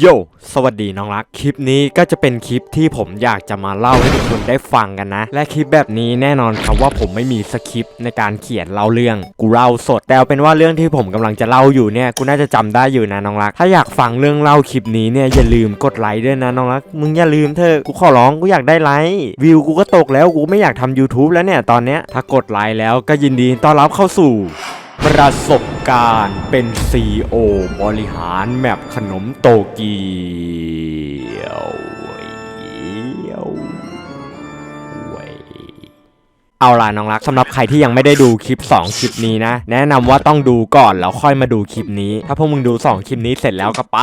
โย สวัสดีน้องรัก คลิปนี้ก็จะเป็นคลิปที่ผมอยากจะมาเล่าให้ทุกคนได้ฟังกันนะ และคลิปแบบนี้แน่นอนครับว่าผมไม่มีสคริปต์ในการเขียนเล่าเรื่อง กูเล่าสด แต่เอาเป็นว่าเรื่องที่ผมกำลังจะเล่าอยู่เนี่ย กูน่าจะจำได้อยู่นะน้องรัก ถ้าอยากฟังเรื่องเล่าคลิปนี้เนี่ยอย่าลืมกดไลค์ด้วยนะน้องรัก มึงอย่าลืมเถอะ กูขอร้องกูอยากได้ไลค์ วิวกูก็ตกแล้ว กูไม่อยากทำ YouTube แล้วเนี่ยตอนเนี้ย ถ้ากดไลค์แล้วก็ยินดีต้อนรับเข้าสู่ ประสบการณ์เป็น CEO บริหารแมปขนมโตเกียว เอาล่ะน้องรักสำหรับใครที่ยังไม่ได้ดูคลิป 2 คลิปนี้นะ แนะนำว่าต้องดูก่อนแล้วค่อยมาดูคลิปนี้ ถ้าพวกมึงดู 2 คลิปนี้เสร็จแล้วก็ไป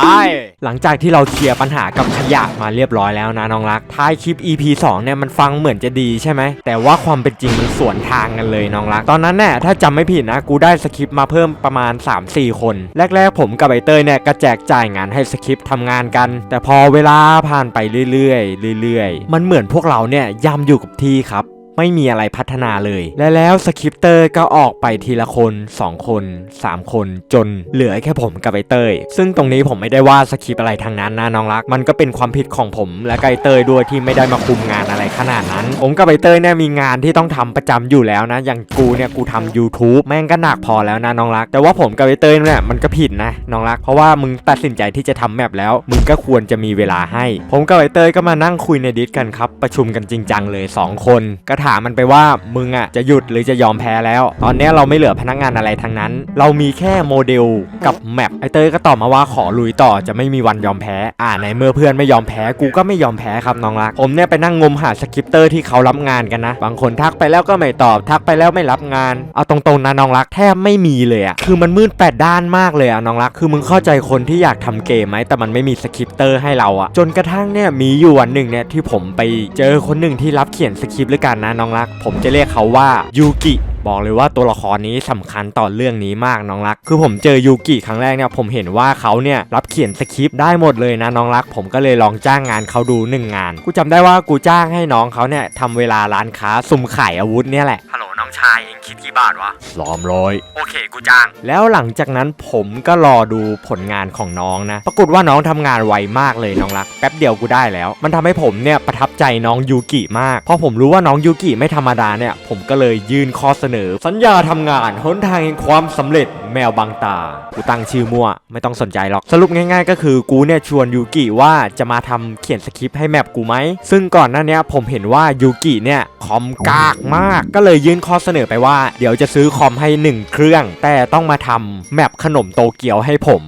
หลังจากที่เราเคลียร์ปัญหากับขยะมาเรียบร้อยแล้วนะน้องรักท้ายคลิป EP 2เนี่ยมันฟังเหมือนจะดีใช่ไหม แต่ว่าความเป็นจริงมันสวนทางกันเลยน้องรัก ตอนนั้นเนี่ยถ้าจำไม่ผิดนะกูได้สคริปต์มาเพิ่มประมาณ 3-4 คน แรก ๆ ผมกับไอเตยเนี่ยก็แจกจ่ายงานให้สคริปต์ทำงานกัน แต่พอเวลาผ่านไปเรื่อยๆเรื่อยๆ มันเหมือนพวกเราเนี่ยย่ำอยู่กับที่ครับ ไม่มีอะไรพัฒนาเลย และแล้วสคริปเตอร์ก็ออกไปทีละคน 2 คน 3 คนจนเหลือแค่ผมกับไอเตยซึ่งตรงนี้ผมไม่ได้ว่าสคริปอะไรทางนั้นนะน้องรัก มันก็เป็นความผิดของผมและไอเตยด้วยที่ไม่ได้มาคุมงานอะ ขนาดนั้น ผมกับไอเตยเนี่ยมีงานที่ต้องทำประจำอยู่แล้วนะ อย่างกูเนี่ยกูทำ YouTube แม่งก็หนักพอแล้วนะน้องรัก แต่ว่าผมกับไอเตยเนี่ยมันก็ผิดนะน้องรัก เพราะว่ามึงตัดสินใจที่จะทำแมปแล้ว มึงก็ควรจะมีเวลาให้ ผมกับไอเตยก็มานั่งคุยในดิสกันครับ ประชุมกันจริงจังเลยสองคน ก็ถามมันไปว่ามึงอะจะหยุดหรือจะยอมแพ้แล้ว ตอนนี้เราไม่เหลือพนักงานอะไรทั้งนั้น เรามีแค่โมเดลกับแมปไอเตยก็ตอบมาว่าขอลุยต่อจะไม่มีวันยอมแพ้ อ่าในเมื่อเพื่อนไม่ยอมแพ้กูก็ไม่ยอมแพ้ครับน้องรัก ผมเนี่ยไปนั่งงมหาสคริปเตอร์ที่เขารับงานกันนะ บางคนทักไปแล้วก็ไม่ตอบ ทักไปแล้วไม่รับงาน เอาตรงๆนะน้องรักแทบไม่มีเลยอะคือมันมืดแปดด้านมากเลยอะน้องรัก คือมึงเข้าใจคนที่อยากทำเกมไหมแต่มันไม่มีสคริปเตอร์ให้เราอะจนกระทั่งเนี่ยมีอยู่วันหนึ่งเนี่ยที่ผมไปเจอคนหนึ่งที่รับเขียนสคริปต์ด้วยกันนะน้องรัก ผมจะเรียกเขาว่ายูกิ บอกเลยว่าตัวละครนี้สำคัญต่อเรื่องนี้มากน้องรัก คือผมเจอยูกิครั้งแรกเนี่ยผมเห็นว่าเขาเนี่ยรับเขียนสคริปต์ได้หมดเลยนะน้องรัก ผมก็เลยลองจ้างงานเขาดูหนึ่งงาน กูจำได้ว่ากูจ้างให้น้องเขาเนี่ยทำเวลาร้านค้าสุ่มขายอาวุธเนี่ยแหละฮัลโหล น้องชายเองคิดกี่บาทวะสามร้อยโอเคกูจ้าง แล้วหลังจากนั้นผมก็รอดูผลงานของน้องนะ ปรากฏว่าน้องทำงานไวมากเลยน้องรัก แป๊บเดียวกูได้แล้ว มันทำให้ผมเนี่ยประทับใจน้องยูกิมาก พอผมรู้ว่าน้องยูกิไม่ธรรมดาเนี่ย ผมก็เลยยื่นข้อเสนอ สัญญาทำงานหนทางแห่งความสำเร็จแมวบางตา กูตั้งชื่อมั่ว ไม่ต้องสนใจหรอก สรุปง่ายๆ ก็คือกูเนี่ยชวนยูกิว่าจะมาทำเขียนสคริปต์ให้แมปกูไหม ซึ่งก่อนหน้านี้ผมเห็นว่ายูกิเนี่ยคอมกากมาก ก็เลยยื่นข้อเสนอไปว่า เดี๋ยวจะซื้อคอมให้หนึ่งเครื่อง แต่ต้องมาทำแมปขนมโตเกียวให้ผม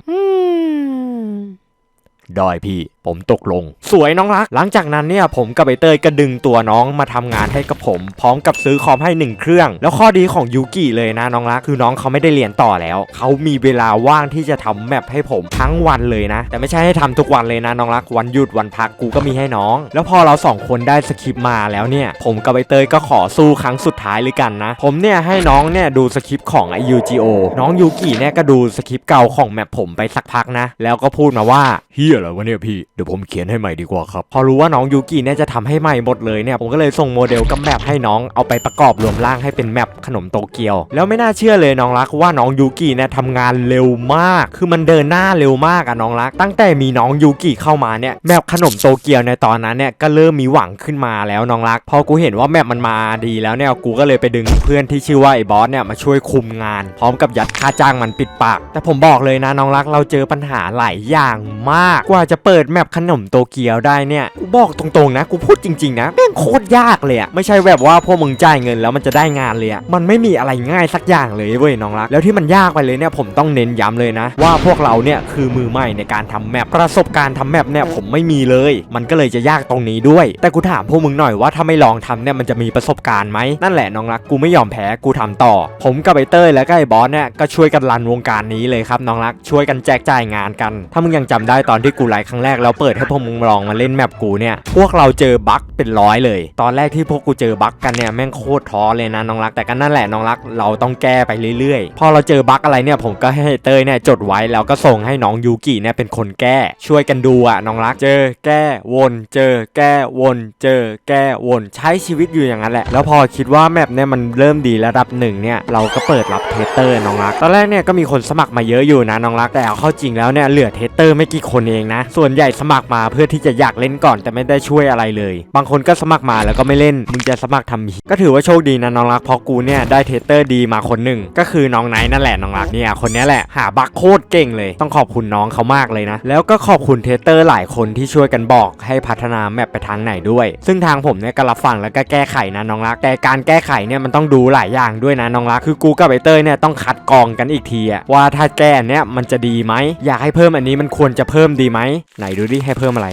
ได้พี่ผมตกลง สวยน้องรัก หลังจากนั้นเนี่ยผมกับไอเตยก็ดึงตัวน้องมาทำงานให้กับผม พร้อมกับซื้อคอมให้หนึ่งเครื่อง แล้วข้อดีของยูกิเลยนะน้องรัก คือน้องเขาไม่ได้เรียนต่อแล้ว เขามีเวลาว่างที่จะทำแมปให้ผมทั้งวันเลยนะ แต่ไม่ใช่ให้ทำทุกวันเลยนะน้องรัก วันหยุดวันพักกูก็มีให้น้อง แล้วพอเราสองคนได้สคริปต์มาแล้วเนี่ย ผมกับไอเตยก็ขอสู้ครั้งสุดท้ายเลยกันนะ ผมเนี่ยให้น้องเนี่ยดูสคริปต์ของไอ UGO น้องยูกิเนี่ยก็ดูสคริปต์เก่าของแมปผมไปสักพักนะ แล้วก็พูดมาว่าเฮียอะไรวะเนี่ยพี่ เดี๋ยวผมเขียนให้ใหม่ดีกว่าครับ พอรู้ว่าน้องยูกิเนี่ยจะทำให้ใหม่หมดเลยเนี่ย ผมก็เลยส่งโมเดลกับแมปให้น้องเอาไปประกอบรวมร่างให้เป็นแมปขนมโตเกียว แล้วไม่น่าเชื่อเลยน้องรักว่าน้องยูกิเนี่ยทำงานเร็วมาก คือมันเดินหน้าเร็วมากอะน้องรัก ตั้งแต่มีน้องยูกิเข้ามาเนี่ยแมปขนมโตเกียวในตอนนั้นเนี่ยก็เริ่มมีหวังขึ้นมาแล้วน้องรัก พอกูเห็นว่าแมปมันมาดีแล้วเนี่ยกูก็เลยไปดึงเพื่อนที่ชื่อว่าไอ้บอสเนี่ยมาช่วยคุมงาน พร้อมกับยัดค่าจ้างมันปิดปาก แต่ผมบอกเลยนะน้องรักเราเจอปัญหาหลายอย่างมากกว่าจะเปิดแมปขนมโตเกียวได้เนี่ยกูบอกตรงๆนะ กูพูดจริงๆนะแม่งโคตรยากเลยอะไม่ใช่แบบว่าพวกมึงจ่ายเงินแล้วมันจะได้งานเลยอะมันไม่มีอะไรง่ายสักอย่างเลยเว้ยน้องรัก แล้วที่มันยากไปเลยเนี่ยผมต้องเน้นย้ำเลยนะ ว่าพวกเราเนี่ยคือมือใหม่ในการทำแมปประสบการณ์ทำแมปเนี่ยผมไม่มีเลย มันก็เลยจะยากตรงนี้ด้วย แต่กูถามพวกมึงหน่อยว่าถ้าไม่ลองทำเนี่ยมันจะมีประสบการณ์ไหมนั่นแหละน้องรักกูไม่ยอมแพ้กูทำต่อ ผมกับไอเต้ยและก็ไอบอสเนี่ยก็ช่วยกันรันวงการนี้เลยครับน้องรักช่วยกันแจกจ่ายงานกัน ถ้ามึงยังจำได้ตอนที่กูไลฟ์ครั้งแรกแล้วเปิดให้พวกมึงลองมาเล่นแมปกูเนี่ย พวกเราเจอบั๊กเป็นร้อยเลย ตอนแรกที่พวกกูเจอบั๊กกันเนี่ยแม่งโคตรท้อเลยนะน้องรัก แต่ก็นั่นแหละน้องรัก เราต้องแก้ไปเรื่อยๆ พอเราเจอบั๊กอะไรเนี่ยผมก็ให้เตยเนี่ยจดไว้แล้วก็ส่งให้น้องยูกิเนี่ยเป็นคนแก้ ช่วยกันดูอะน้องรัก เจอแก้วนเจอแก้วนเจอแก้วนใช้ชีวิตอยู่อย่างนั้นแหละ แล้วพอคิดว่าแมปเนี่ยมันเริ่มดีระดับหนึ่งเนี่ยเราก็เปิดรับเทสเตอร์น้องรัก ตอนแรกเนี่ยก็มีคนสมัครมาเยอะอยู่นะน้องรักแต่เอาเข้าจริงแล้วเนี่ยเหลือเทสเตอร์ไม่กี่คนเองนะ ส่วนใหญ่สมัครมาเพื่อที่จะอยากเล่นก่อนแต่ไม่ได้ช่วยอะไรเลย บางคนก็สมัครมาแล้วก็ไม่เล่น มึงจะสมัครทำหีก็ถือว่าโชคดีนะน้องรักเพราะกูเนี่ยได้เทสเตอร์ดีมาคนหนึ่งก็คือน้องไนท์นั่นแหละน้องรักเนี่ยคนนี้แหละหาบักโคตรเก่งเลย ต้องขอบคุณน้องเขามากเลยนะ แล้วก็ขอบคุณเทสเตอร์หลายคนที่ช่วยกันบอกให้พัฒนาแมปไปทางไหนด้วย ซึ่งทางผมเนี่ยก็รับฟังแล้วก็แก้ไขนะน้องรักแต่การแก้ไขเนี่ยมันต้องดูหลายอย่างด้วยนะน้องรักคือกูกับไอเต้ยเนี่ยต้องคัดกรองกันอีกทีอะว่าถ้าแก้เนี้ยมันจะดีไหมอยากให้เพิ่มอันนี้มันควรจะเพิ่มดีไหมไหนดูดิให้เพิ่มอะไร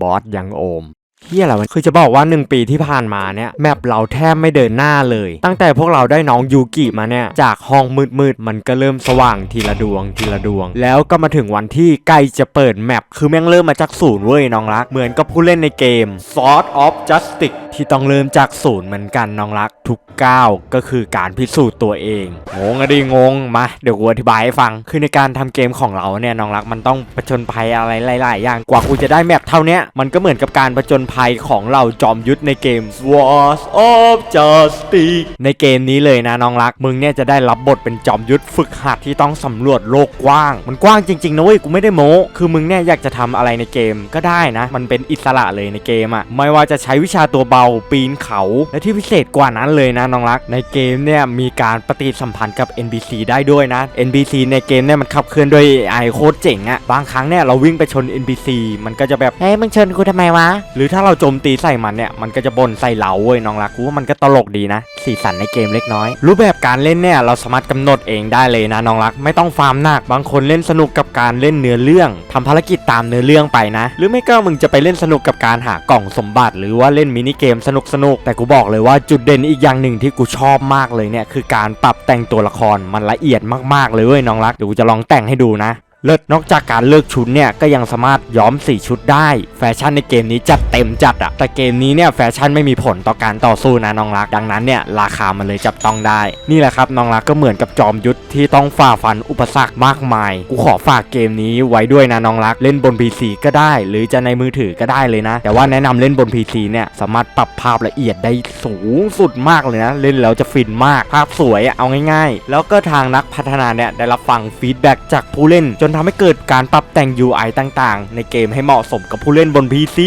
บอสยังโอมเฮียอะไรวะคือจะบอกว่า 1 ปีที่ผ่านมาเนี่ยแมปเราแทบไม่เดินหน้าเลย ตั้งแต่พวกเราได้น้องยูกิมาเนี่ย จากห้องมืดๆ มันก็เริ่มสว่างทีละดวงทีละดวง แล้วก็มาถึงวันที่ใกล้จะเปิดแมปคือแม่งเริ่มมาจากศูนย์เว้ยน้องรัก เหมือนกับผู้เล่นในเกม Sword of Justice ที่ต้องเริ่มจากศูนย์เหมือนกันน้องรักทุกก้าวก็คือการพิสูจน์ตัวเองงงอะดิงงมาเดี๋ยวกูอธิบายให้ฟังคือในการทำเกมของเราเนี่ยน้องรักมันต้องผจญภัยอะไรหลายๆอย่างกว่ากูจะได้แมปเท่านี้มันก็เหมือนกับการผจญภัยของเราจอมยุทธในเกม Wars of Justice ในเกมนี้เลยนะน้องรักมึงเนี่ยจะได้รับบทเป็นจอมยุทธฝึกหัดที่ต้องสำรวจโลกกว้าง มันกว้างจริงๆนะเว้ยกูไม่ได้โม้คือมึงเนี่ยอยากจะทำอะไรในเกมก็ได้นะ มันเป็นอิสระเลยในเกมอะไม่ว่าจะใช้วิชาตัวเบาปีนเขา และที่พิเศษกว่านั้นเลยนะน้องรัก ในเกมเนี่ยมีการปฏิสัมพันธ์กับ NPC ได้ด้วยนะ NPC ในเกมเนี่ยมันขับเคลื่อนด้วย AI โคตรเจ๋งอะบางครั้งเนี่ยเราวิ่งไปชน NPC มันก็จะแบบเฮ้ยมึงชนกูทำไมวะ หรือถ้าเราโจมตีใส่มันเนี่ยมันก็จะบ่นใส่เราเว้ยน้องรักกูว่ามันก็ตลกดีนะสีสันในเกมเล็กน้อย รูปแบบการเล่นเนี่ยเราสามารถกำหนดเองได้เลยนะน้องรัก ไม่ต้องฟาร์มหนักบางคนเล่นสนุกกับการเล่นเนื้อเรื่องทำภารกิจตามเนื้อเรื่องไปนะ หรือไม่ก็มึงจะไปเล่นสนุกกับการหากล่องสมบัติ หรือว่าเล่นมินิเกมสนุกสนุกๆแต่กูบอกเลยว่าจุดเด่นอีกอย่างหนึ่งที่กูชอบมากเลยเนี่ยคือการปรับแต่งตัวละครมันละเอียดมากๆเลยเว้ยน้องรักเดี๋ยวกูจะลองแต่งให้ดูนะ เลิศนอกจากการเลือกชุดเนี่ยก็ยังสามารถย้อมสีชุดได้ แฟชั่นในเกมนี้จัดเต็มจัดอะแต่เกมนี้เนี่ยแฟชั่นไม่มีผลต่อการต่อสู้นะน้องรักดังนั้นเนี่ยราคามันเลยจับต้องได้ นี่แหละครับน้องรักก็เหมือนกับจอมยุทธที่ต้องฝ่าฟันอุปสรรคมากมาย กูขอฝากเกมนี้ไว้ด้วยนะน้องรักเล่นบน PC ก็ได้ หรือจะในมือถือก็ได้เลยนะ แต่ว่าแนะนำเล่นบน PC เนี่ยสามารถปรับภาพละเอียดได้สูงสุดมากเลยนะเล่นแล้วจะฟินมากภาพสวยเอาง่าย ๆ แล้วก็ทางนักพัฒนาเนี่ยได้รับฟังฟีดแบ็กจากผู้เล่นจนทำให้เกิดการปรับแต่ง UI ต่างๆ ในเกมให้เหมาะสมกับผู้เล่นบน PC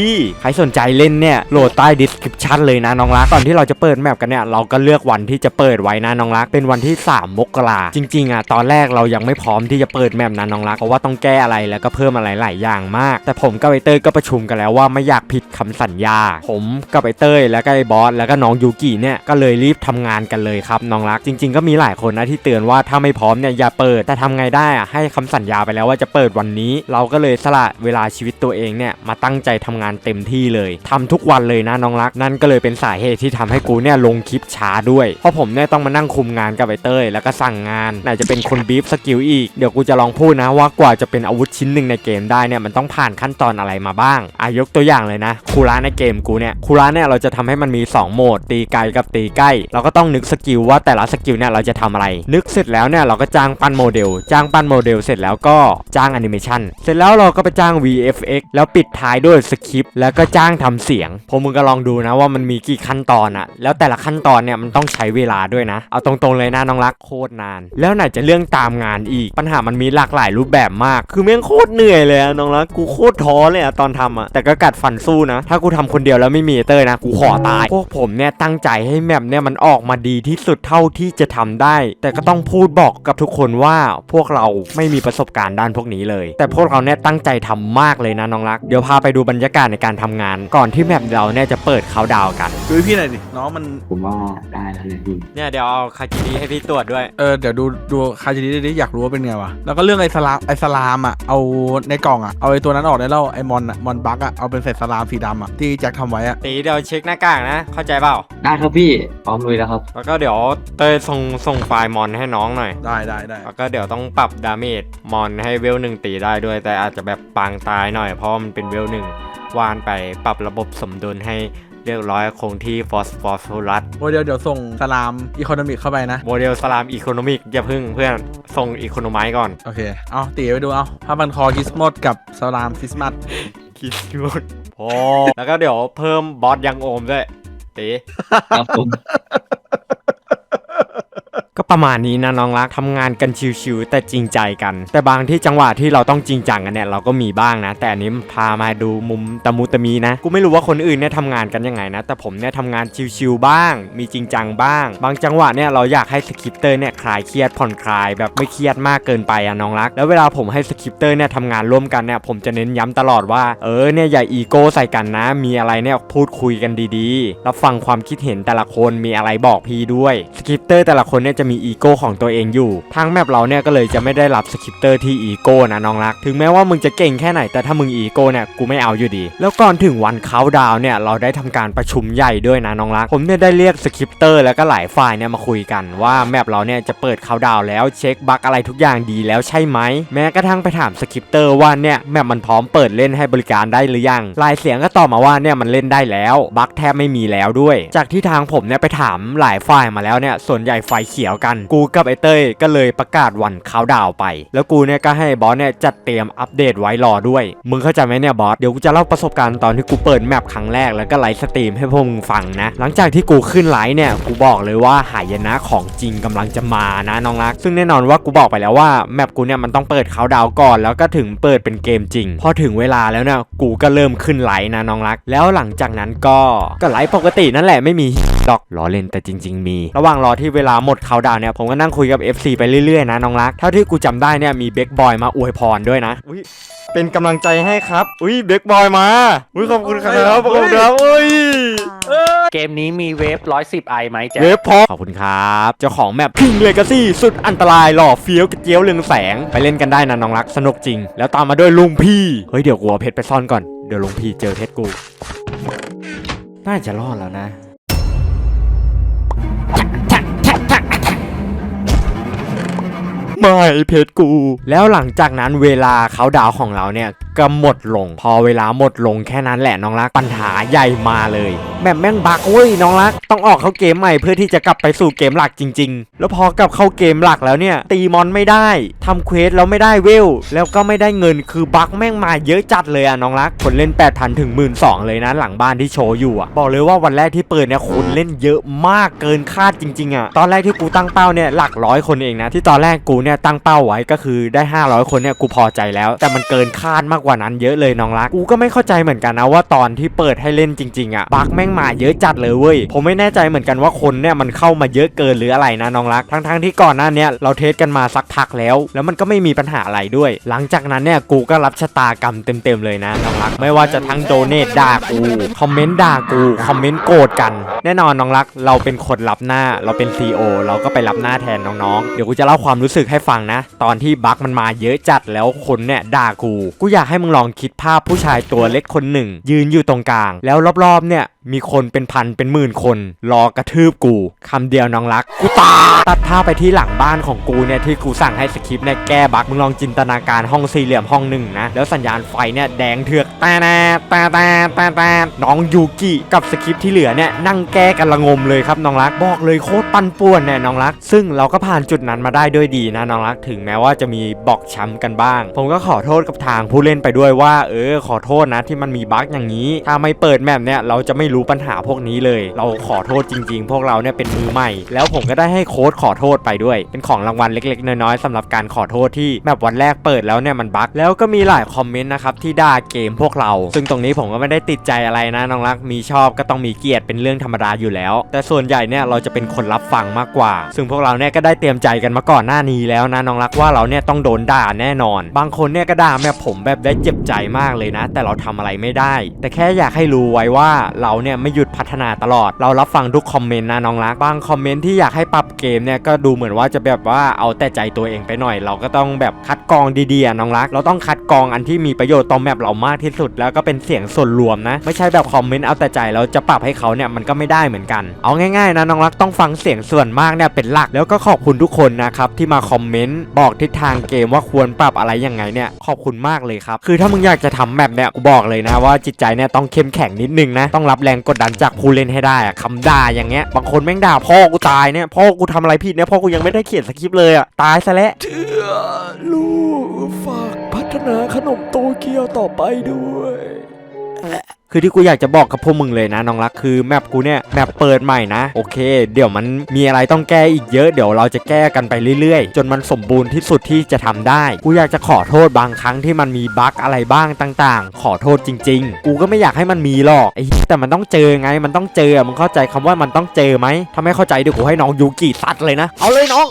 ใครสนใจเล่นเนี่ยโหลดใต้ description เลยนะน้องรักก่อนที่เราจะเปิดแมปกันเนี่ยเราก็เลือกวันที่จะเปิดไว้นะน้องรักเป็นวันที่ 3 มกราจริงๆอะตอนแรกเรายังไม่พร้อมที่จะเปิดแมปนะน้องรักเพราะว่าต้องแก้อะไรแล้วก็เพิ่มอะไรหลายอย่างมาก แต่ผมกับไอเต้ยก็ประชุมกันแล้วว่าไม่อยากผิดคำสัญญา ผมกับไอเต้ยแล้วก็ไอบอสแล้วก็น้องยูกิเนี่ยก็เลยรีบทำงานกันเลยครับน้องรักจริง ๆ ก็มีหลายคนนะที่เตือนว่าถ้าไม่พร้อมเนี่ยอย่าเปิดแต่ทำไงได้อะให้คำสัญญาไปไปแล้วว่าจะเปิดวันนี้ เราก็เลยสละเวลาชีวิตตัวเองเนี่ยมาตั้งใจทำงานเต็มที่เลยทำทุกวันเลยนะน้องรัก นั่นก็เลยเป็นสาเหตุที่ทำให้กูเนี่ยลงคลิปช้าด้วย เพราะผมเนี่ยต้องมานั่งคุมงานกับไอเต้ยแล้วก็สั่งงานไหนจะเป็นคนบีฟสกิลอีกเดี๋ยวกูจะลองพูดนะว่ากว่าจะเป็นอาวุธชิ้นหนึ่งในเกมได้เนี่ยมันต้องผ่านขั้นตอนอะไรมาบ้างอายกตัวอย่างเลยนะคูระในเกมกูเนี่ยคูระเนี่ยเราจะทำให้มันมี 2 โหมด ตีไกลกับตีใกล้ เราก็ต้องนึกสกิลว่าแต่ละสกิลเนี่ยเราจะทำอะไร นึกเสร็จแล้วเนี่ยเราก็จ้างปั้นโมเดล จ้างปั้นโมเดลเสร็จแล้วก็จ้างแอนิเมชันเสร็จแล้วเราก็ไปจ้าง VFX แล้วปิดท้ายด้วยสคริปต์แล้วก็จ้างทำเสียงผมมึงก็ลองดูนะว่ามันมีกี่ขั้นตอนอะแล้วแต่ละขั้นตอนเนี่ยมันต้องใช้เวลาด้วยนะ เอาตรงๆเลยนะน้องรักโคตรนาน แล้วไหนจะเรื่องตามงานอีกปัญหามันมีหลากหลายรูปแบบมาก คือแม่งโคตรเหนื่อยเลยอะน้องรักกูโคตรท้อเลยอะตอนทำอะแต่ก็กัดฟันสู้นะ ถ้ากูทำคนเดียวแล้วไม่มีเตอร์นะกูขอตายพวกผมเนี่ยตั้งใจให้แมปเนี่ยมันออกมาดีที่สุดเท่าที่จะทำได้ แต่ก็ต้องพูดบอกกับทุกคนว่าพวกเราไม่มีประสบการณ์ด้านพวกนี้เลย แต่พวกเราเนี่ยตั้งใจทำมากเลยนะน้องรัก เดี๋ยวพาไปดูบรรยากาศในการทำงาน ก่อนที่แมปเราเนี่ยจะเปิดเขาดาวน์กันดูให้พี่หน่อยดิน้องมันผมว่าได้แล้วนะพี่เนี่ยเดี๋ยวเอาคาจิดีให้พี่ตรวจด้วยเออเดี๋ยวดูดูคาจินิดิอยากรู้ว่าเป็นไงวะแล้วก็เรื่องไอ้สลามไอ้สลามอะเอาในกล่องอะเอาไอ้ตัวนั้นออกได้แล้วไอ้มอนอะมอนบักอะเอาเป็นเศษสลามสีดำอะที่แจ็คทำไว้อะตีเดี๋ยวเช็คหน้ากากนะเข้าใจเปล่าได้ครับพี่พร้อมลุยแล้วครับ แล้วก็เดี๋ยวเต้ยส่งส่งไฟล์มอนให้น้องหน่อย ได้ได้ได้แล้วก็เดี๋ยวต้องปรับดาเมจมอนให้เวลหนึ่งตีได้ด้วย แต่อาจจะแบบปางตายหน่อยเพราะมันเป็นเวลหนึ่งวานไปปรับระบบสมดุลให้เรียบร้อยคงที่ฟอสฟอสฟูรัสโมเดลเดี๋ยวส่งสลามอีโคโนมิกเข้าไปนะ โมเดลสลามอีโคโนมิกอย่าพึ่งเพื่อนส่งอีโคโนไมก่อน โอเค เอาตีไปดูเอาผ้าพันคอกิสมดกับสลามคริสต์มาสคิดหมดพอแล้วก็เดี๋ยวเพิ่มบอสยังโอมด้วยตีครับผม ก็ประมาณนี้นะน้องรักทำงานกันชิวๆแต่จริงใจกัน แต่บางที่จังหวะที่เราต้องจริงจังกันเนี่ยเราก็มีบ้างนะ แต่อันนี้พามาดูมุมตะมุตะมีนะ กูไม่รู้ว่าคนอื่นเนี่ยทำงานกันยังไงนะ แต่ผมเนี่ยทำงานชิวๆบ้าง มีจริงจังบ้าง บางจังหวะเนี่ยเราอยากให้สคริปเตอร์เนี่ยคลายเครียดผ่อนคลายแบบไม่เครียดมากเกินไปอะน้องรัก แล้วเวลาผมให้สคริปเตอร์เนี่ยทำงานร่วมกันเนี่ยผมจะเน้นย้ำตลอดว่าเออเนี่ยอย่าอีโก้ใส่กันนะ มีอะไรเนี่ยพูดคุยกันดีๆรับฟังความคิดเห็นแต่ละคนมีอะไรบอกพี่ด้วยสคริปเตอร์แต่ละคนเนี่ยจะมีอีโก้ของตัวเองอยู่ทางแมปเราเนี่ยก็เลยจะไม่ได้รับสคริปเตอร์ที่อีโก้นะน้องรัก ถึงแม้ว่ามึงจะเก่งแค่ไหนแต่ถ้ามึงอีโก้เนี่ยกูไม่เอาอยู่ดี แล้วก่อนถึงวันเขาดาวเนี่ยเราได้ทำการประชุมใหญ่ด้วยนะน้องรัก ผมเนี่ยได้เรียกสคริปเตอร์แล้วก็หลายฝ่ายเนี่ยมาคุยกันว่าแมปเราเนี่ยจะเปิดเขาดาวแล้วเช็คบั๊กอะไรทุกอย่างดีแล้วใช่ไหมแม้กระทั่งไปถามสคริปเตอร์ว่าเนี่ยแมปมันพร้อมเปิดเล่นให้บริการได้หรือยังลายเสียงก็ตอบมาว่าเนี่ยมันเล่นได้แล้วบั๊กแทบไม่มีแล้วด้วย จากที่ทางผมเนี่ยไปถามหลายฝ่ายมาแล้วเนี่ยส่วนใหญ่ไฟเขียวกัน กูกับไอเต้ยก็เลยประกาศวันเขาน์ดาวไป แล้วกูเนี่ยก็ให้บอสเนี่ยจัดเตรียมอัปเดตไว้รอด้วย มึงเข้าใจไหมเนี่ยบอส เดี๋ยวกูจะเล่าประสบการณ์ตอนที่กูเปิดแมปครั้งแรกแล้วก็ไลฟ์สตรีมให้พวกมึงฟังนะ หลังจากที่กูขึ้นไลฟ์เนี่ยกูบอกเลยว่าหายนะของจริงกำลังจะมานะน้องรัก ซึ่งแน่นอนว่ากูบอกไปแล้วว่าแมปกูเนี่ยมันต้องเปิดเขาน์ดาวก่อน แล้วก็ถึงเปิดเป็นเกมจริง พอถึงเวลาแล้วเนี่ยกูก็เริ่มขึ้นไลฟ์นะน้องรัก แล้วหลังจากนั้นก็ก็ไลฟ์ปกตินั่นแหละไม่มีดอกล้อเล่นแต่จริง ๆ มี ระหว่างรอที่เวลาหมดเขาดาวน์เนี่ยผมก็นั่งคุยกับ FC ไปเรื่อยๆนะน้องรักเท่าที่กูจำได้เนี่ยมีเบคบอยมาอวยพรด้วยนะอุ๊ยเป็นกำลังใจให้ครับ อุ้ยเบคบอยมา อุ้ยขอบคุณครับขอบคุณครับอุ้ยเกมนี้มีเวฟ110ไอไหมแจ๊คเวฟพอขอบคุณครับ เจ้าของแมปพิงเลกาซี่สุดอันตรายหล่อเฟี้ยวกระเจียวเรืองแสง ไปเล่นกันได้นะน้องรักสนุกจริง แล้วตามมาด้วยลุงพี่ เฮ้ยเดี๋ยวกูเอาเพชรไปซ่อนก่อน เดี๋ยวลุงพี่เจอเพชรกู น่าจะรอดแล้วนะ ไม่เพชรกู แล้วหลังจากนั้นเวลาเขาดาวของเราเนี่ย ก็หมดลง พอเวลาหมดลงแค่นั้นแหละน้องรักปัญหาใหญ่มาเลยแบบแม่งบักเว้ยน้องรัก ต้องออกเข้าเกมใหม่เพื่อที่จะกลับไปสู่เกมหลักจริง ๆ แล้วพอกลับเข้าเกมหลักแล้วเนี่ย ตีมอนไม่ได้ทำเควสแล้วไม่ได้เวลแล้วก็ไม่ได้เงินคือบักแม่งมาเยอะจัดเลยอะน้องรัก คนเล่น 8,000 ถึง 1 2 0 0เลยนะหลังบ้านที่โชว์อยู่อะบอกเลยว่าวันแรกที่เปิดเนี่ยคนเล่นเยอะมากเกินคาดจริงๆอะตอนแรกที่กูตั้งเป้าเนี่ยหลักร้อยคนเองนะที่ตอนแรกกูเนี่ยตั้งเป้าไว้ก็คือได้ 500 คนเนี่ยกูพอใจแล้ว แต่มันเกินคาดมากว่านั้นเยอะเลยน้องรัก กูก็ไม่เข้าใจเหมือนกันนะว่าตอนที่เปิดให้เล่นจริงๆอะบักแม่งมาเยอะจัดเลยเว้ย ผมไม่แน่ใจเหมือนกันว่าคนเนี่ยมันเข้ามาเยอะเกินหรืออะไรนะน้องรัก ทั้งๆที่ก่อนหน้าเนี้ยเราเทสกันมาสักพักแล้ว แล้วมันก็ไม่มีปัญหาอะไรด้วย หลังจากนั้นเนี่ยกูก็รับชะตากรรมเต็มๆเลยนะน้องรัก ไม่ว่าจะทั้งโดเนทด่ากูคอมเมนต์ด่ากูคอมเมนต์โกรธกัน แน่นอนน้องรัก เราเป็นคนรับหน้าเราเป็น CEO เราก็ไปรับหน้าแทนน้องๆเดี๋ยวกูจะเล่าความรู้สึกให้ฟังนะ ตอนที่บั๊กมันมาเยอะจัดแล้วคนเนี่ยด่ากู กูอยากให้มึงลองคิดภาพผู้ชายตัวเล็กคนหนึ่ง ยืนอยู่ตรงกลาง แล้วรอบๆเนี่ยมีคนเป็นพันเป็นหมื่นคน รอกระทืบกูคำเดียวน้องรัก กูตายตัดภาพไปที่หลังบ้านของกูเนี่ยที่กูสั่งให้สคริปต์เนี่ยแก้บั๊กมึงลองจินตนาการห้องสี่เหลี่ยมห้องหนึ่งนะ แล้วสัญญาณไฟเนี่ยแดงเถือกแต่แต่แต่แต่แต่แต่น้องยูกิกับสคริปต์ที่เหลือเนี่ยนั่งแก้กันละงมเลยครับน้องรักบอกเลยโคตรปั่นป่วนเนี่ยน้องรัก ซึ่งเราก็ผ่านจุดนั้นมาได้ด้วยดีนะน้องรักถึงแม้ว่าจะมีบอกช้ำกันบ้าง ผมก็ขอโทษกับทางผู้เล่นไปด้วยว่า เออ ขอโทษนะที่มันมีบั๊กอย่างนี้ ถ้าไม่เปิดแมปเนี่ยเราจะไม่รู้ปัญหาพวกนี้เลย เราขอโทษจริง ๆ พวกเราเนี่ยเป็นมือใหม่ แล้วผมก็ได้ให้โค้ดขอโทษไปด้วย เป็นของรางวัลเล็ก ๆ น้อยๆสำหรับการขอโทษที่แมปวันแรกเปิดแล้วเนี่ยมันบั๊กแล้วก็มีหลายคอมเมนต์นะครับที่ด่าเกมพวกเรา ซึ่งตรงนี้ผมก็ไม่ได้ติดใจอะไรนะน้องรักมีชอบก็ต้องมีเกียรติเป็นเรื่องธรรมดาอยู่แล้ว แต่ส่วนใหญ่เนี่ยเราจะเป็นคนรับฟังมากกว่า ซึ่งพวกเราเนี่ยก็ได้เตรียมใจกันมาก่อนหน้านี้แล้วนะน้องรักว่าเราเนี่ยต้องโดนด่าแน่นอน บางคนเนี่ยก็ด่าแบบผมแบบได้เจ็บใจมากเลยนะ แต่เราทำอะไรไม่ได้ แต่แค่อยากให้รู้ไว้ว่าเราเนี่ยไม่หยุดพัฒนาตลอด เรารับฟังทุกคอมเมนต์นะน้องรักบางคอมเมนต์ที่อยากให้ปรับเกมเนี่ยก็ดูเหมือนว่าจะแบบว่าเอาแต่ใจตัวเองไปหน่อย เราก็ต้องแบบคัดกรองดีๆน้องรัก เราต้องคัดกรองอันที่มีประโยชน์ต่อแมปเรามากที่สุด แล้วก็เป็นเสียงส่วนรวมนะ ไม่ใช่แบบคอมเมนต์เอาแต่ใจแล้วจะปรับให้เขาเนี่ยมันก็ไม่ได้เหมือนกัน เอาง่ายๆนะน้องรักต้องฟังเสียงส่วนมากเนี่ยเป็นหลัก แล้วก็ขอบคุณทุกคนนะครับที่มาคอมเมนต์บอกทิศทางเกมว่าควรปรับอะไรยังไงเนี่ยขอบคุณมากเลยครับคือถ้ามึงอยากจะทำแบบเนี่ยกูบอกเลยนะว่าจิตใจเนี่ยต้องเข้มแข็งนิดนึงนะต้องรับแรงกดดันจากผู้เล่นให้ได้อะคำด่าอย่างเงี้ยบางคนแม่งด่าพ่อกูตายเนี่ยพ่อกูทำอะไรผิดเนี่ยพ่อกูยังไม่ได้เขียนสคริปต์เลยอะตายซะแล้วเชื่อลูกฝากพัฒนาขนมโตเกียวต่อไปด้วย คือที่กูอยากจะบอกกับพวกมึงเลยนะน้องรักคือแมปกูเนี่ยแมปเปิดใหม่นะโอเค เดี๋ยวมันมีอะไรต้องแก้อีกเยอะเดี๋ยวเราจะแก้กันไปเรื่อยๆ จนมันสมบูรณ์ที่สุดที่จะทำได้ กูอยากจะขอโทษบางครั้งที่มันมีบั๊กอะไรบ้างต่างๆ ขอโทษจริง ๆ กูก็ไม่อยากให้มันมีหรอกไอ้แต่มันต้องเจอไงมันต้องเจอมึงเข้าใจคำว่ามันต้องเจอไหมถ้าไม่เข้าใจเดี๋ยวกูให้น้องยูกิซัดเลยนะเอาเลยน้อง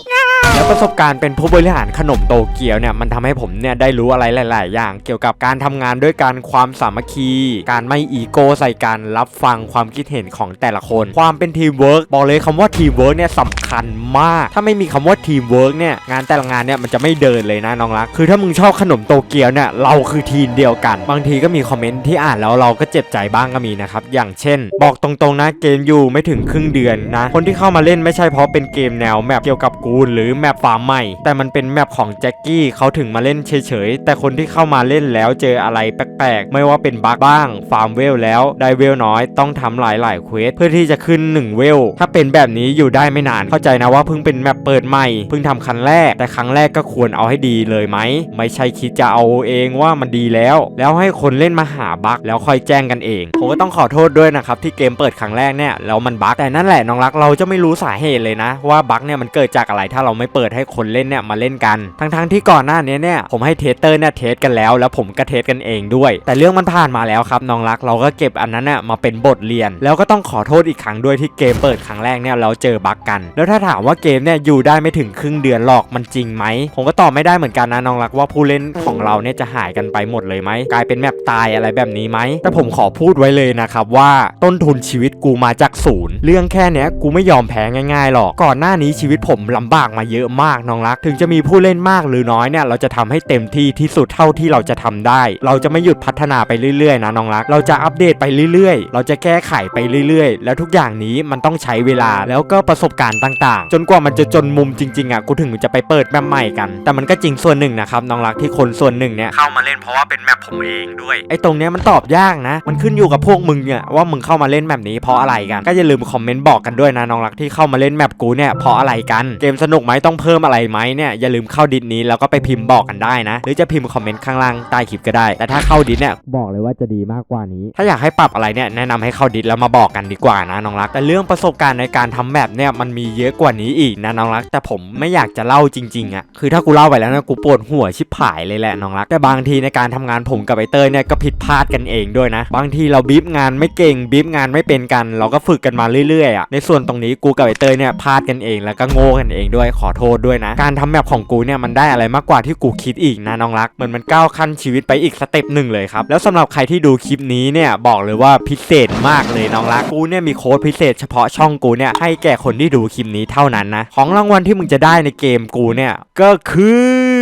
แล้วประสบการณ์เป็นผู้บริหารขนมโตเกียวเนี่ยมันทำให้ผมเนี่ยได้รู้อะไรหลาย ๆ อย่าง เกี่ยวกับการทำงานด้วยการความสามัคคี การไม่อีโก้ใส่การรับฟังความคิดเห็นของแต่ละคน ความเป็นทีมเวิร์กบอกเลยคำว่าทีมเวิร์กเนี่ยสำคัญมาก ถ้าไม่มีคำว่าทีมเวิร์กเนี่ยงานแต่ละงานเนี่ยมันจะไม่เดินเลยนะน้องรัก คือถ้ามึงชอบขนมโตเกียวเนี่ยเราคือทีมเดียวกัน บางทีก็มีคอมเมนต์ที่อ่านแล้วเราก็เจ็บใจบ้างก็มีนะครับอย่างเช่น บอกตรง ๆ นะเกมอยู่ไม่ถึงครึ่งเดือนนะคนที่เข้ามาเล่นไม่ใช่เพราะเป็นเกมแนวแมปเกี่ยวกับกูลหรือแมปฟาร์มใหม่ แต่มันเป็นแมปของแจ็คกี้เขาถึงมาเล่นเฉยๆ แต่คนที่เข้ามาเล่นแล้วเจออะไรแปลกๆ ไม่ว่าเป็นบั๊กบ้าง ฟาร์มเวลแล้ว ได้เวลน้อยต้องทำหลายๆเควสเพื่อที่จะขึ้น 1 เวล ถ้าเป็นแบบนี้อยู่ได้ไม่นาน เข้าใจนะว่าเพิ่งเป็นแมปเปิดใหม่ เพิ่งทำครั้งแรก แต่ครั้งแรกก็ควรเอาให้ดีเลยไหม ไม่ใช่คิดจะเอาเองว่ามันดีแล้ว แล้วให้คนเล่นมาหาบั๊กแล้วค่อยแจ้งกันเอง ผมก็ต้องขอโทษด้วยนะครับที่เกมเปิดครั้งแรกเนี่ยแล้วมันบั๊กแต่นั่นแหละน้องรักเราจะไม่รู้สาเหตุเลยนะ ว่าบั๊กเนี่ยมันเกิดจากอะไรถ้าเราไม่เปิดให้คนเล่นเนี่ยมาเล่นกัน ทั้งๆที่ก่อนหน้านี้เนี่ยผมให้เทสเตอร์เนี่ยเทสกันแล้ว แล้วผมก็เทสกันเองด้วย แต่เรื่องมันผ่านมาแล้วครับน้องรักเราก็เก็บอันนั้นเนี่ยมาเป็นบทเรียน แล้วก็ต้องขอโทษอีกครั้งด้วยที่เกมเปิดครั้งแรกเนี่ยเราเจอบั๊กกัน แล้วถ้าถามว่าเกมเนี่ยอยู่ได้ไม่ถึงครึ่งเดือนหรอกมันจริงไหมผมก็ตอบไม่ได้เหมือนกันนะน้องรักว่าผู้เล่นของเราเนี่ยจะหายกันไปหมดเลยไหมกลายเป็นแมปตายอะไรแบบนี้ไหมแต่ผมขอพูดไว้เลยนะครับว่าต้นทุนชีวิตกูมาจากศูนย์เรื่องแค่เนี้ยกูไม่ยอมแพ้ง่ายๆหรอกก่อนหน้านี้ชีวิตผมลำบากมาเยอะยอะมากน้องรัก ถึงจะมีผู้เล่นมากหรือน้อยเนี่ยเราจะทำให้เต็มที่ที่สุดเท่าที่เราจะทำได้ เราจะไม่หยุดพัฒนาไปเรื่อยๆนะน้องรัก เราจะอัปเดตไปเรื่อยๆ เราจะแก้ไขไปเรื่อยๆ แล้วทุกอย่างนี้มันต้องใช้เวลาแล้วก็ประสบการณ์ต่างๆ จนกว่ามันจะจนมุมจริงๆอะกูถึงจะไปเปิดแมปใหม่กัน แต่มันก็จริงส่วนหนึ่งนะครับน้องรักที่คนส่วนหนึ่งเนี่ยเข้ามาเล่นเพราะว่าเป็นแมปผมเองด้วยไอ้ตรงเนี้ยมันตอบยากนะ มันขึ้นอยู่กับพวกมึงเนี่ยว่ามึงเข้ามาเล่นแมปนี้เพราะอะไรกันก็อย่าลืมคอมเมนต์บอกกันด้วยนะน้องรักที่เข้ามาเล่นแมปกูเนี่ยเพราะอะไรกันเกมสนุกไหมตองเพิ่มอะไรไหมเนี่ยอย่าลืมเข้าดิสนี้แล้วก็ไปพิมพ์บอกกันได้นะ หรือจะพิมพ์คอมเมนต์ข้างล่างใต้คลิปก็ได้ แต่ถ้าเข้าดิสเนี่ยบอกเลยว่าจะดีมากกว่านี้ ถ้าอยากให้ปรับอะไรเนี่ยแนะนำให้เข้าดิสแล้วมาบอกกันดีกว่านะน้องรัก แต่เรื่องประสบการณ์ในการทำแบบเนี่ยมันมีเยอะกว่านี้อีกนะน้องรัก แต่ผมไม่อยากจะเล่าจริงๆอะคือถ้ากูเล่าไปแล้วนะกูปวดหัวชิบหายเลยแหละน้องรัก แต่บางทีในการทำงานผมกับไอเต้ยเนี่ยก็ผิดพลาดกันเองด้วยนะ บางทีเราบีบงานไม่เก่งบีบงานไม่เป็นกัน เราก็ฝึกกันมาเรื่อยๆอะในส่วนตรงนี้กูกับไอเต้ยเนี่ยพลาดกันเองแล้วก็โง่กันเองด้วยขอโทษด้วยนะ การทำแบบของกูเนี่ยมันได้อะไรมากกว่าที่กูคิดอีกนะน้องรักเหมือนมันก้าวขั้นชีวิตไปอีกสเต็ปหนึ่งเลยครับแล้วสำหรับใครที่ดูคลิปนี้เนี่ยบอกเลยว่าพิเศษมากเลยน้องรักกูเนี่ยมีโค้ดพิเศษเฉพาะช่องกูเนี่ยให้แก่คนที่ดูคลิปนี้เท่านั้นนะของรางวัลที่มึงจะได้ในเกมกูเนี่ยก็คือ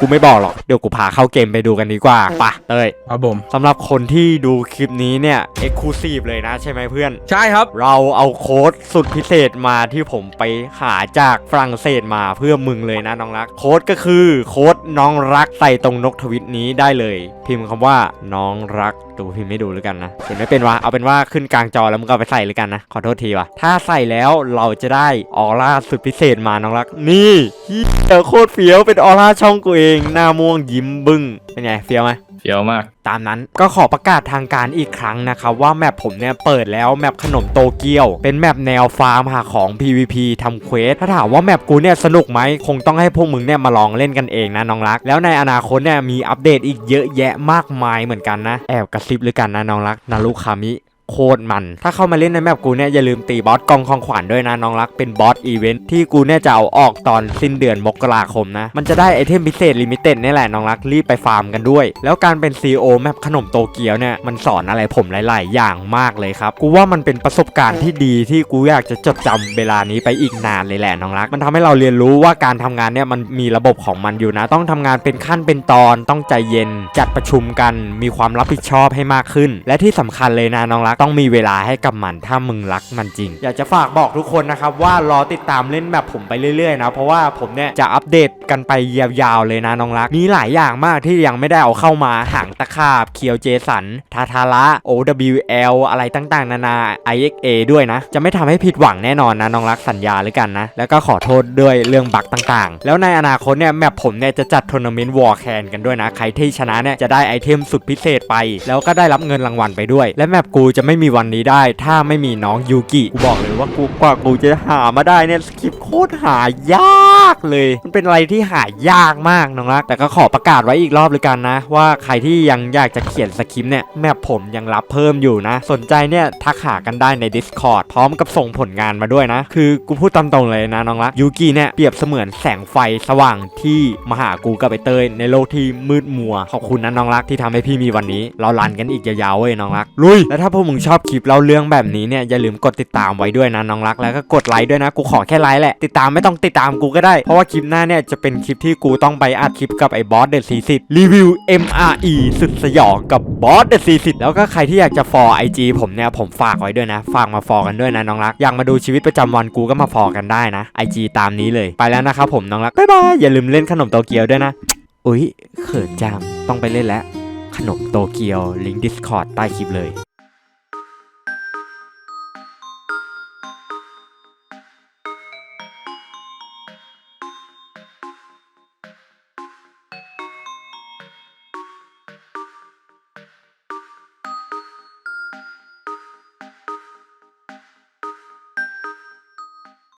กูไม่บอกหรอก เดี๋ยวกูพาเข้าเกมไปดูกันดีกว่าไปะเต้ยครับผมสำหรับคนที่ดูคลิปนี้เนี่ยเอ็กซ์คลูซีฟเลยนะใช่ไหมเพื่อน ใช่ครับเราเอาโค้ดสุดพิเศษมาที่ผมไปหาจากฝรั่งเศสมาเพื่อมึงเลยนะน้องรัก โค้ดก็คือโค้ดน้องรักใส่ตรงนกทวิตนี้ได้เลย พิมพ์คำว่าน้องรักดูพิมพ์ไม่ดูแล้วกันนะเห็นไม่เป็นวะเอาเป็นว่าขึ้นกลางจอแล้วมึงก็เอาไปใส่เลยกันนะขอโทษทีวะถ้าใส่แล้วเราจะได้ออร่าสุดพิเศษมาน้องรัก นี่เฮียโคตรเฟี้ยวเป็นออร่าช่องกูเองหน้าม่วงยิ้มบึ้งเป็นไงเฟี้ยวไหม เฟี้ยวมาก ตามนั้นก็ขอประกาศทางการอีกครั้งนะครับว่าแมปผมเนี่ยเปิดแล้วแมปขนมโตเกียว เป็นแมปแนวฟาร์มหาของ PVP ทำเควสถ้าถามว่าแมปกูเนี่ยสนุกไหมคงต้องให้พวกมึงเนี่ยมาลองเล่นกันเองนะน้องรัก แล้วในอนาคตเนี่ยมีอัปเดตอีกเยอะแยะมากมายเหมือนกันนะ แอบกระซิบเลยกันนะน้องรักนารุคามิ โคตรมัน ถ้าเข้ามาเล่นในแมปกูเนี่ยอย่าลืมตีบอสกองของขวัญด้วยนะน้องรักเป็นบอสอีเวนท์ที่กูเนี่ยจะเอาออกตอนสิ้นเดือนมกราคมนะ มันจะได้ไอเทมพิเศษลิมิเต็ดนี่แหละน้องรักรีบไปฟาร์มกันด้วย แล้วการเป็น CEO แมปขนมโตเกียวเนี่ยมันสอนอะไรผมหลาย ๆ อย่างมากเลยครับ กูว่ามันเป็นประสบการณ์ที่ดีที่กูอยากจะจดจำเวลานี้ไปอีกนานเลยแหละน้องรัก มันทำให้เราเรียนรู้ว่าการทำงานเนี่ยมันมีระบบของมันอยู่นะ ต้องทำงานเป็นขั้นเป็นตอนต้องใจเย็น จัดประชุมกันมีความรับผิดชอบให้มากขึ้น และที่สำคัญเลยนะน้องรักต้องมีเวลาให้กับมันถ้ามึงรักมันจริง อยากจะฝากบอกทุกคนนะครับว่ารอติดตามเล่นแบบผมไปเรื่อยๆนะเพราะว่าผมเนี่ยจะอัปเดตกันไปยาวๆเลยนะน้องรัก มีหลายอย่างมากที่ยังไม่ได้เอาเข้ามาหางตะขาบเคียวเจสันทาทาระ OWL อะไรต่างๆ นานา IXA ด้วยนะ จะไม่ทำให้ผิดหวังแน่นอนนะน้องรักสัญญาเลยกันนะ แล้วก็ขอโทษด้วยเรื่องบั๊กต่างๆ แล้วในอนาคตเนี่ยแมปผมเนี่ยจะจัดทัวร์นาเมนต์วอร์แคนกันด้วยนะ ใครที่ชนะเนี่ยจะได้ไอเทมสุดพิเศษไป แล้วก็ได้รับเงินรางวัลไปด้วย และแมปกูจะไม่มีวันนี้ได้ ถ้าไม่มีน้องยูกิกูบอกเลยว่ากูกว่ากูจะหามาได้เนี่ยสคริปต์โคตรหายากเลย มันเป็นอะไรที่หายากมากน้องรักแต่ก็ขอประกาศไว้อีกรอบเลยกันนะ ว่าใครที่ยังอยากจะเขียนสคริปต์เนี่ยแมปผมยังรับเพิ่มอยู่นะ สนใจเนี่ยทักหากันได้ใน Discord พร้อมกับส่งผลงานมาด้วยนะ คือกูพูดตามตรงเลยนะน้องรักยูกิเนี่ยเปรียบเสมือนแสงไฟสว่างที่มาหากูกับไอเตยในโลกที่มืดมัวขอบคุณนะน้องรักที่ทำให้พี่มีวันนี้ เราลันกันอีกยาวๆเว้ยน้องรักลุยแล้วถ้าพวกมึงชอบคลิปเล่าเรื่องแบบนี้เนี่ยอย่าลืมกดติดตามไว้ด้วยนะน้องรักแล้วก็กดไลค์ด้วยนะกูขอแค่ไลค์แหละติดตามไม่ต้องติดตามกูก็ได้ เพราะว่าคลิปหน้าเนี่ยจะเป็นคลิปที่กูต้องไปอัดคลิปกับไอ้บอสเดอะซีซิตรีวิว MRE สุดสยองกับบอสเดอะซีซิตแล้วก็ใครที่อยากจะฟอร์ไอจีผมเนี่ยผมฝากไว้ด้วยนะ ฝากมาฟอร์กันด้วยนะน้องรักอยากมาดูชีวิตประจำวันกูก็มาฟอร์กันได้นะ IG ตามนี้เลยไปแล้วนะครับผมน้องรักบ๊ายบายอย่าลืมเล่นขนมโตเกียวด้วยนะอุ๊ยเขินจังต้องไปเล่นแล้วขนมโตเกียวลิงก์ Discord ใต้คลิปเลย